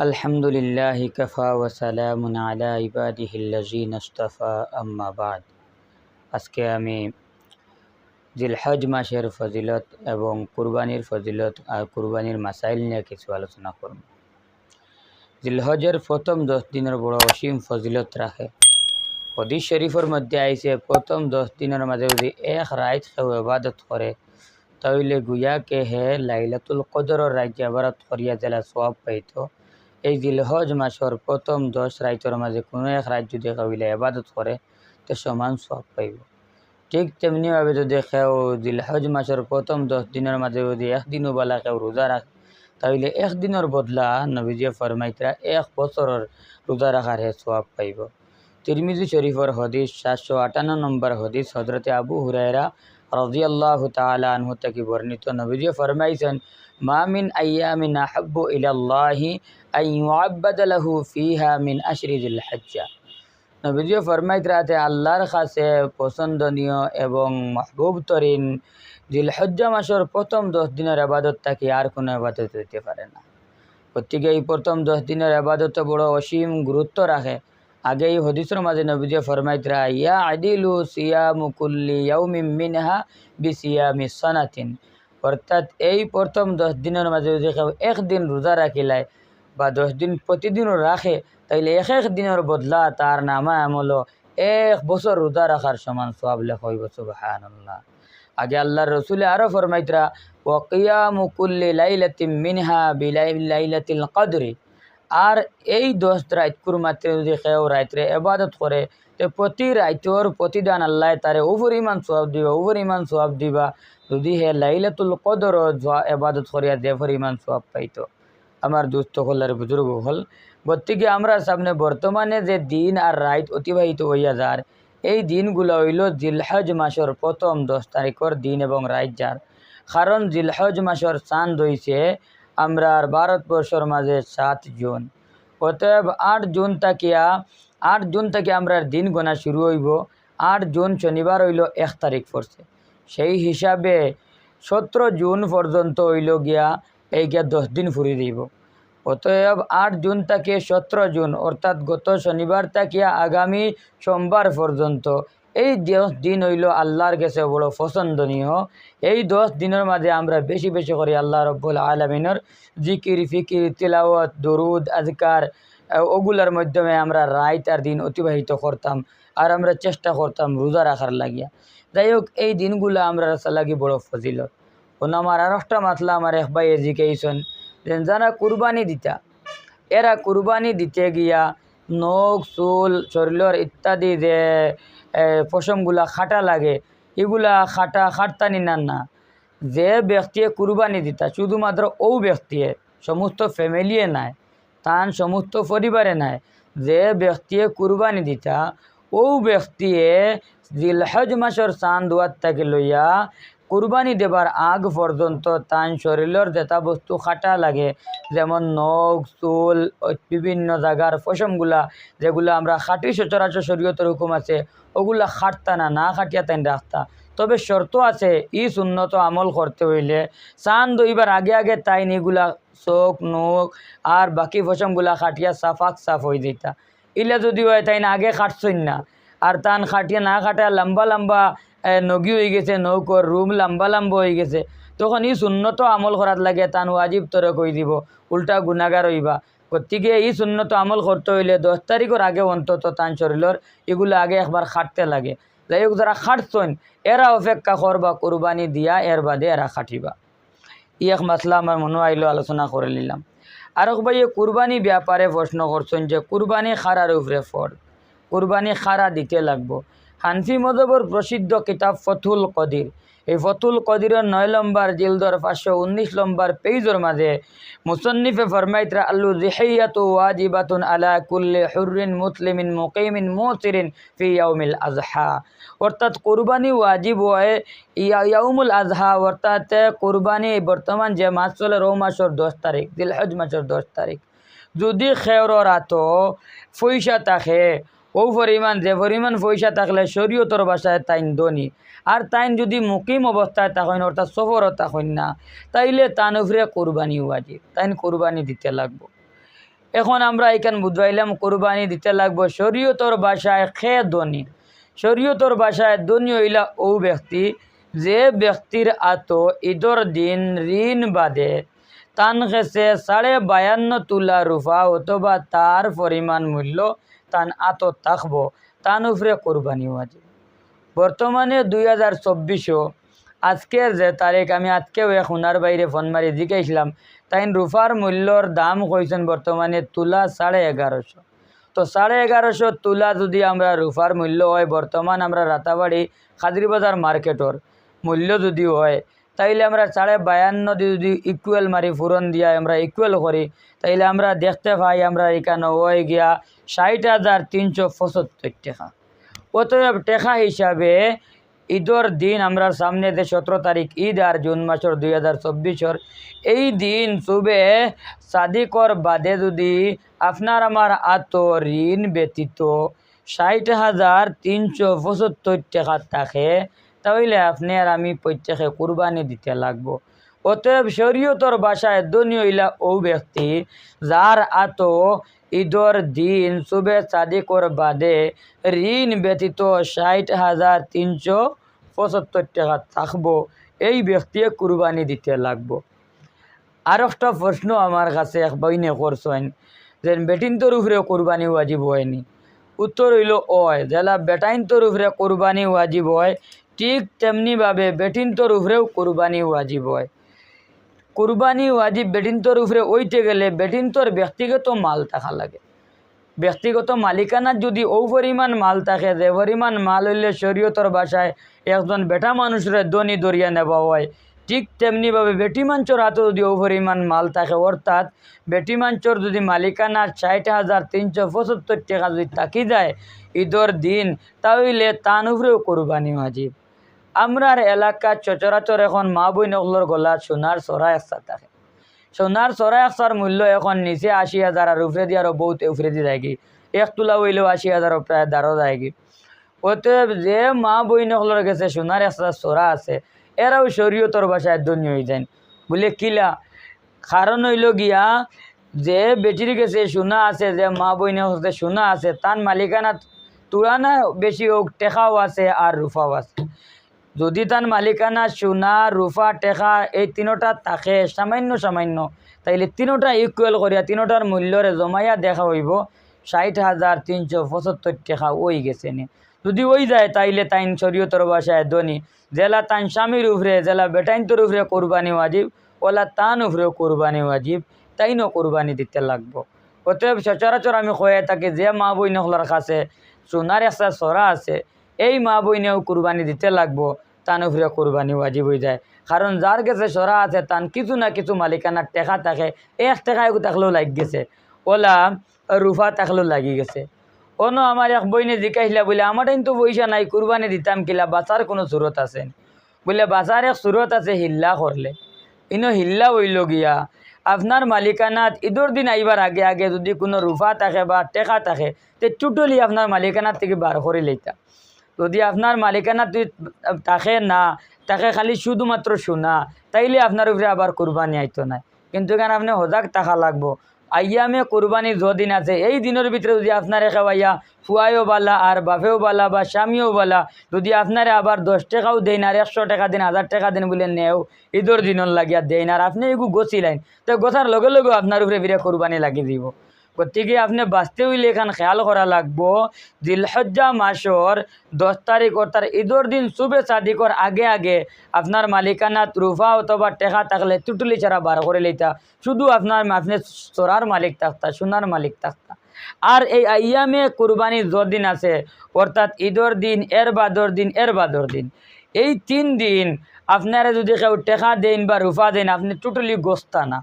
الحمد لله كفى وسلام على عباده الذين اصطفى أما بعد আজকে আমি জিলহজ মাসের ফজিলত এবং কুরবানির ফজিলত আর কুরবানির মাসাইল নিয়ে কিছু আলোচনা করব জিলহজের প্রথম দশ দিনের বড় অসীম ফজিলত রাখে হদিস শরীফের মধ্যে আইছে প্রথম দশ দিনের মাঝে যদি এক রাইত কেউ ইবাদত করে তাহলে গুয়াকে হে লাইলাতুল কদরের রাজ্য আবারত করিয়া জেলা সব পাইত এই জিলহজ মাসের প্রথম দশ রাইতের মাঝে কোনো এক রাত যদি কেউলে ইবাদত করে, তো সমান সব পাইব। ঠিক তেমনিভাবে যদি কেউ জিলহজ মাসের প্রথম দশ দিনের মাঝে যদি একদিনও বেলা কেউ রোজা রাখে, তাহলে একদিনের বদলা নবীজিয়ে ফরমাইতরা এক বছরের রোজা রাখার হে সব পাইব। তিরমিজি শরীফর হদিস সাতশো আটান্ন নম্বর হদিস হজরতে আবু হুরায়রা রাদিয়াল্লাহু তাআলা আনহু থেকে বর্ণিত নবীজি ফরমাইছেন, মা মিন আইয়ামিন আহাব্বু ইলাল্লাহি আন ইউআব্বাদা লাহু ফিহা মিন আশরি জিল হজ্জা নবীজি ফরমাইত রাতে আল্লাহর কাছে পছন্দনীয় এবং মাহবুব তরিন জিলহজ্জা মাসের প্রথম দশ দিনের আবাদত থাকি আর কোনো আবাদত হইতে পারে না। গতিকে এই প্রথম দশ দিনের আবাদত বড় অসীম গুরুত্ব রাখে। আগে এই হদিসের মাঝে নবীজি ফরমাইতরা ইয়া আদিলু সিয়ামু কুল্লি ইয়াউমিন মিনহা বি সিয়ামি সনাতিন। অর্থাৎ এই প্রথম দশ দিনের মাঝে যদি একদিন রোজা রাখিলায় বা দশ দিন প্রতিদিনও রাখে, তাইলে এক এক দিনের বদলা তার নামা আমল এক বছর রোজা রাখার সমান সব লেখ হইব, সুবহানাল্লাহ। আগে আল্লাহর রসুলে আরও ফরমাইতরা ওয়াকিয়ামু কুল্লি লাইলাতিম মিনহা বিলাইলাতিল কদরি। আর এই দশ রাইতকুর মাত্রে যদি কেউ রাইতরে এবাদত করে, তো প্রতি রাইতর প্রতিদান আল্লাহ তারে ওভর ইমান সোয়াব দিবা ওভর ইমান সোয়াব দিবা। যদি হে লাইলাতুল কদর এবাদত করিয়া দেভর ইমান সোয়াব পাইত। আমার দুস্থ হল আর বুজুর্গ হল গতিকে আমরা সামনে বর্তমানে যে দিন আর রাইত অতিবাহিত হইয়া যার, এই দিনগুলো হইল জিলহজ মাসের প্রথম দশ তারিখর দিন এবং রাইত যার। কারণ জিলহজ মাসের চাঁদ হইছে আমরা ভারতবর্ষের মাঝে সাত জুন। অতএব আট জুন তাকিয়া আট জুন থেকে আমরা দিন গোনা শুরু হইব। আট জুন শনিবার হইল এক তারিখ পড়ছে। সেই হিসাবে সতেরো জুন পর্যন্ত হইল গিয়া এই গিয়া দশ দিন ফুরি দিব। অতএব আট জুন থেকে সতেরো জুন, অর্থাৎ গত শনিবার তাকিয়া আগামী সোমবার পর্যন্ত এই দশ দিন হইল আল্লাহর কাছে বড় পছন্দনীয়। এই দশ দিনের মাঝে আমরা বেশি বেশি করি আল্লাহ রব্বুল আলমিনের জিকির, ফিকির, তিলাওয়াত, দরুদ আজকার ওগুলার মাধ্যমে আমরা আর দিন অতিবাহিত করতাম আর আমরা চেষ্টা করতাম রোজা রাখার লাগিয়া। যাই হোক, এই দিনগুলো আমরা লাগি বড় ফজিলত। ওন আমার আর একটা মাতলা আমার এক ভাই যে যারা কুরবানি দিতা, এরা কুরবানি দিতে গিয়া নখ, চুল, শরীরের ইত্যাদি যে পশমগুলা খাটা লাগে, এগুলা খাটা খাটতানি নান না। যে ব্যক্তিয়ে কুরবানি দিতা, শুধুমাত্র ও ব্যক্তিয়ে, সমস্ত ফ্যামিলিয়ে নাই, তান সমস্ত পরিবারে নাই, যে ব্যক্তিয়ে কুরবানি দিতা ও ব্যক্তিয়ে জিলহজ মাসর চান দুয়ার থেকে লইয়া কুরবানি দেবার আগ পর্যন্ত তান শরীরের যেটা বস্তু খাটা লাগে, যেমন নখ, চুল বিভিন্ন জায়গার পশমগুলা, যেগুলো আমরা খাটি সচরাচর শরীয়তের হুকুম আছে, ওগুলা খাটতা না না খাটিয়া তাই রাখতা। তবে শর্ত আছে, ই উন্নত আমল করতে হইলে চান দইবার আগে আগে তাই নিগুলা চোখ, নখ আর বাকি ফসমগুলা খাটিয়া সাফাক সাফ হয়ে দিতা। ইলা যদি হয় তাই না আগে খাটছই না, আর তান খাটিয়া না খাটিয়া লম্বা লম্বা নগি হয়ে গেছে নৌকর রুম লম্বা লম্বা হয়ে গেছে। তখন ই সুন্নত আমল করার লাগে, তান ওয়াজিব তরে কই দিব, উল্টা গুণাগার হইবা। গতিকে ই সুন্নত আমল করতে হইলে দশ তারিখের আগে অন্তত তান শরীরের এগুলো আগে একবার খাটতে লাগে। যাই হোক যারা খাটছেন এরা অপেক্ষা করবা কোরবানি দিয়া এর বাদে এরা খাটিবা। ই এক মাসলা আমার মনে আইলো আলোচনা করে নিলাম। আর ভাই কুরবানি ব্যাপারে প্রশ্ন করছেন যে কুরবানি খারার উপরে ফর কুরবানি খারা দিতে লাগবো। হানফি মজবর প্রসিদ্ধ কিতাব ফতুল কদির। এই ফতুল কদিরের নয় লম্বার জিলদর পাঁচশো উনিশ লম্বার পেজর মাঝে মুসন্নিফে ফরমাইতরা আল্লু জিহাইয়াত ওয়াজিবাতুন আলা কুল্লে হুরিন মুসলিমিন মুকিমিন মুসিরিন ফি ইয়াউমিল আজহা অর্থাৎ কোরবানি ওয়াজিব হয় ইয়াউমুল আজহা অর্থাৎ কোরবানি বর্তমান যে মাস চলে রৌ মাসের দশ তারিখ, দিলহজ মাসের দশ তারিখ। যদি খেয়র রাত পয়সা থাকে ও পরিমাণ, যে পরিমাণ পয়সা থাকলে শরীয়তর বাসায় তাইন ধনী। আর তাইন যদি মুকিম অবস্থায় থাকেন, অর্থাৎ সফরও থাকেন না, তাইলে তান উপরে কোরবানি ওয়াজিব। তাইন কোরবানি দিতে লাগবো। এখন আমরা এখান বুঝবাইলাম কোরবানি দিতে লাগবো শরীয়তর ভাষায় খে ধনী। শরীয়তর বাসায় ধনী হইলা ও ব্যক্তি, যে ব্যক্তির আত ঈদর দিন ঋণ বাদে তান খেসে সাড়ে বায়ান্ন তুলা রুফা অথবা তার পরিমাণ মূল্য তান আত থাকব তান উপরে কোরবানি ওয়াজিব। বর্তমানে দুই হাজার চব্বিশও আজকের যে তারিখ, আমি আজকেও এক সোনার বাইরে ফোন মারি জিজ্ঞাসলাম তাই রুফার মূল্যর দাম কইছেন বর্তমানে তুলা সাড়ে এগারোশো। তো সাড়ে এগারোশো তুলা যদি আমরা রুফার মূল্য হয়, বর্তমান আমরা রাতাবাড়ি খাদিরবাজার মার্কেটর মূল্য যদি হয় তাইলে আমরা সাড়ে বায়ান্ন যদি ইকুয়াল মারি ফুরন দিয়া আমরা ইকুয়াল করি। তাইলে আমরা দেখতে পাই আমরা এখানে হয়ে গিয়া ষাট হাজার তিনশো পঁচাত্তর টাকা। অতএব টেকা হিসাবে ঈদর দিন আমরা সামনে যে সতেরো তারিখ, ঈদ আর জুন মাসের দুই হাজার চব্বিশর, এই দিন শুবে সাদিকর বাদে যদি আপনার আমার আত ঋণ ব্যতীত ষাট হাজার তিনশো পঁচাত্তর টাকা থাকে তাহলে আপনি আর আমি প্রত্যেকে কুরবানি দিতে লাগবো। অতএব শরীয়তর বাসায় ধনী হইলা ও ব্যক্তি যার আত ঈদর দিন শুভে সাদিকর বাদে ঋণ ব্যতীত ষাট হাজার তিনশো পঁচাত্তর টাকা থাকব, এই ব্যক্তিয়ে কুরবানি দিতে লাগবো। আর একটা প্রশ্ন আমার কাছে এক বইনে করছেন যে বেটিনতর উপরে কোরবানি ওয়াজিব হয়নি? উত্তর হইল ওয় জেলা বেটাইনতর উপরে কোরবানি ওয়াজিব হয় ঠিক তেমনিভাবে বেটিনতর উপরেও কোরবানি ওয়াজিব হয়। কুরবানি ওয়াজিব বেটিনতর উপরে ওইতে গেলে বেটিনতর ব্যক্তিগত মাল থাকা লাগে। ব্যক্তিগত মালিকানার যদি ও পরিমাণ মাল থাকে যে পরিমাণ মাল হইলে শরীয়তর বাসায় একজন বেটা মানুষের দনি দরিয়া নেওয়া হয়। ঠিক তেমনিভাবে বেটি মাঞ্চর হাতে যদি ও পরিমাণ মাল থাকে অর্থাৎ বেটি মাঞ্চর যদি মালিকানার ষাট হাজার তিনশো পঁচাত্তর টাকা যদি থাকি যায় ঈদর দিন, তাহলে তান উপরেও কোরবানি ওয়াজিব আমরার এলাকার সচরাচর এখন মা বই নকলর গলা সোনার চড়াই একসা থাকে। সোনার চড়াই একসার মূল্য এখন নিচে আশি হাজার আর উপরে দিয়ে আরও বহুত উপরে দিয়ে যায়গি। এক তোলা হইলেও আশি হাজারও প্রায় দারও যায়গি। অতএব যে মা বই নকলর কাছে সোনার একসা চড়া আছে এরাও শরীয়তর বাসায় ধন্য হয়ে যায়। বলে, কিলা কারণ হইল গিয়া যে বেটির কাছে সোনা আছে, যে মা বইনের কাছে সোনা আছে তার মালিকানা তুলনা বেশি হোক টেকাও আছে আর রুফাও আছে। যদি তার মালিকানা সোনা, রূপা, টেকা এই তিনোটা থাকে, সামান্য সামান্য, তাইলে তিনোটা ইকুয়াল করিয়া তিনোটার মূল্যরে জমাইয়া দেখা হইব। ষাট হাজার তিনশো পঁচাত্তর টাকা ওই গেছে নি? যদি ওই যায়, তাইলে তাইন শরীয়তর বাসায় ধনী জেলা তাইন স্বামীর উপরে জেলা বেটাইনতর উপরে কোরবানি ওয়াজিব ওলা তান উপরেও কোরবানি ওয়াজিব তাইনও কোরবানি দিতে লাগবো। অতএব সচরাচর আমি কয়ে থাকি যে মা বই নকলার কাছে সোনার একটা সরা আছে এই মা বইনেও কুরবানি দিতে লাগবো, তান উপরে কুরবানি ওয়াজিব হয়ে যায়। কারণ যার কাছে সরা আছে, তান কিছু না কিছু মালিকানার টেকা থাকে, এক টেকা একু থাকলেও লাগ গেছে। ওলা রুফা থাকলেও লাগি গেছে। অন্য আমার এক বইনে জিকাইলা বলে আমার তো পয়সা নাই কুরবানি দিতাম কিলা বাঁচার কোনো সুরত আছে বলে বাঁচার এক সুরত আছে, হিল্লা করলে ইনো হিল্লা হইল গিয়া আপনার মালিকানাত ঈদর দিন আইবার আগে আগে যদি কোনো রুফা থাকে বা টেকা থাকে, তে টোটালি আপনার মালিকানার থেকে বার করে লইতা যদি আপনার মালিকানা তুই তাকে না, তাকে খালি শুধুমাত্র শোনা, তাইলে আপনার উপরে আবার কোরবানি আইতো না। কিন্তু এখানে আপনি সজাগ থাকা লাগবো? আইয়ামে কোরবানি যদিন আছে, এই দিনের ভিতরে যদি আপনার একে আইয়া ফুয়াইও বালা, আর বাপেও বালা, বা স্বামীও বালা, যদি আপনারে আবার দশ টাকাও দেন আর একশো টাকা দিন, হাজার টাকা দিন বলে নেও, ঈদর দিনর লাগিয়া দেন আর আপনি এগু গছিলেন, তো গোছার লগে লগে আপনার উপরে বিরে কোরবানি লাগি দিব। গতিকে আপনি বাঁচতে হইলে এখান খেয়াল করা লাগবো। জিলহজ্জা মাসর দশ তারিখ অর্থাৎ ঈদর দিন শুভে সাদিকর আগে আগে আপনার মালিকানা রুফা অথবা টেকা থাকলে টুটুলি ছাড়া বার করে লইতা শুধু আপনার আপনি চোরার মালিক থাকতা সোনার মালিক থাকতা। আর এই আইয়ামে কুরবানি যদিন আছে অর্থাৎ ঈদর দিন এর বাদর দিন এর বাদর দিন। এই তিন দিন আপনারা যদি কেউ টেকা দেন বা রুফা দেন, আপনি টোটালি গোস্তা না।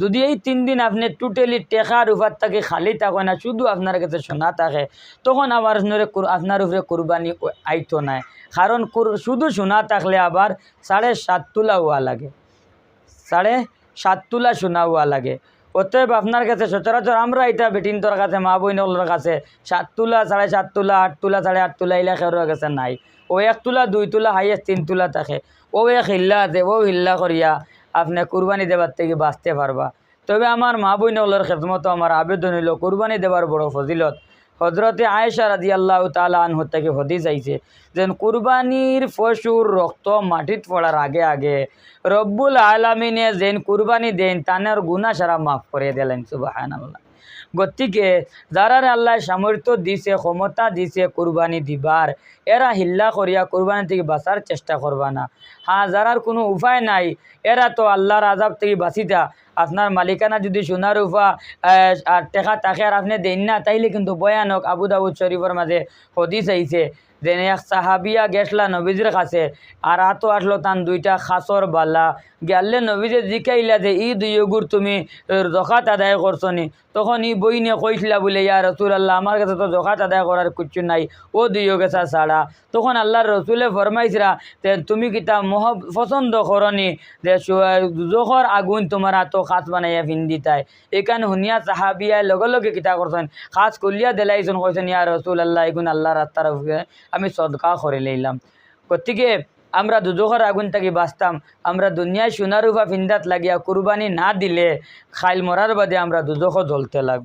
যদি এই তিন দিন আপনি টোটালি টেকা রুফার থাকে, খালি থাকে না, শুধু আপনার কাছে সোনা থাকে, তখন আবার আপনার উপরে কোরবানি আইতো নাই কারণ শুধু সোনা থাকলে আবার সাড়ে সাত তোলা হওয়া লাগে। সাড়ে সাত তোলা সোনা হওয়া লাগে। অতএব আপনার কাছে সচরাচর আমরা এটা বেটিনতর কাছে, মা বইনগুলোর কাছে, সাত তোলা, সাড়ে সাত তোলা, আট তোলা, সাড়ে আট তোলা এলা খেরোর কাছে নাই। ও এক তোলা, দুই তোলা, হাইয়েস্ট তিন তোলা থাকে। ও এক হিল্লা আছে, ও হিল্লা করিয়া আপনি কুরবানি দেবার থেকে বাঁচতে পারবা। তবে আমার মা বইনগুলোর খেদমতো, আমার আবেদন হইল কুরবানি দেবার বড় ফজিলত। হজরতে আয়েশা রাজি আল্লাহ তালা আনহর থেকে হদিস চাইছে যেন কুরবানির পশুর রক্ত মাটিত পড়ার আগে আগে রব্বুল আলমিনে যেন কুরবানি দেন, তানের গুণা সারা মাফ করে দিলেন সুবাহ আল্লাহ গতিকে যারা আল্লাহ সামর্থ্য দিছে, ক্ষমতা দিছে কুরবানি দিবার এরা হিল্লা করিয়া কুরবানি থেকে বাঁচার চেষ্টা করবা না। হ্যাঁ যারার কোনো উপায় নাই এরা তো আল্লাহর আজাব থেকে বাঁচিতা আপনার মালিকানা যদি সোনার উফা টেকা তাকে আর আপনি দেন না, তাইলে কিন্তু ভয়ানক আবু দাবুদ শরীফের মাঝে হদিস আইছে যে এক সাহাবিয়া গেছলা নবীজির কাছে আর আতো আসলো তান দুইটা খাসর বালা। গেলে নবীজে জিকাইলা যে, ই দুই তুমি জখাত আদায় করছ নি? তখন ই বই নিয়ে কইছিলা বলে, ইয়া রসুল আল্লাহ আমার কাছে তো জখাত আদায় করার কিচ্ছু নাই। ও দুই গেছা ছাড়া। তখন আল্লাহর রসুলে ফরমাইছিরা যে তুমি কিতা মহ, পছন্দ করনি যে জোখর আগুন তোমার আতো খাস বানাইয়া তাই? এখানে হুনিয়া সাহাবিয়ায় লগে লগে কিতা করছেন, খাস কলিয়া দেলাইছেন, কইছেন, ইয়া রসুল আল্লাহ এগুন আল্লাহ রাস্তার আমি সদকা করে লইলাম। গতিকে আমরা দুজোখর আগুন থাকি বাঁচতাম। আমরা দুনিয়ায় সোনারুফা ফিন্দাত লাগিয়া কুরবানি না দিলে খাইল মরার বাদে আমরা দুজোখ জ্বলতে লাগব।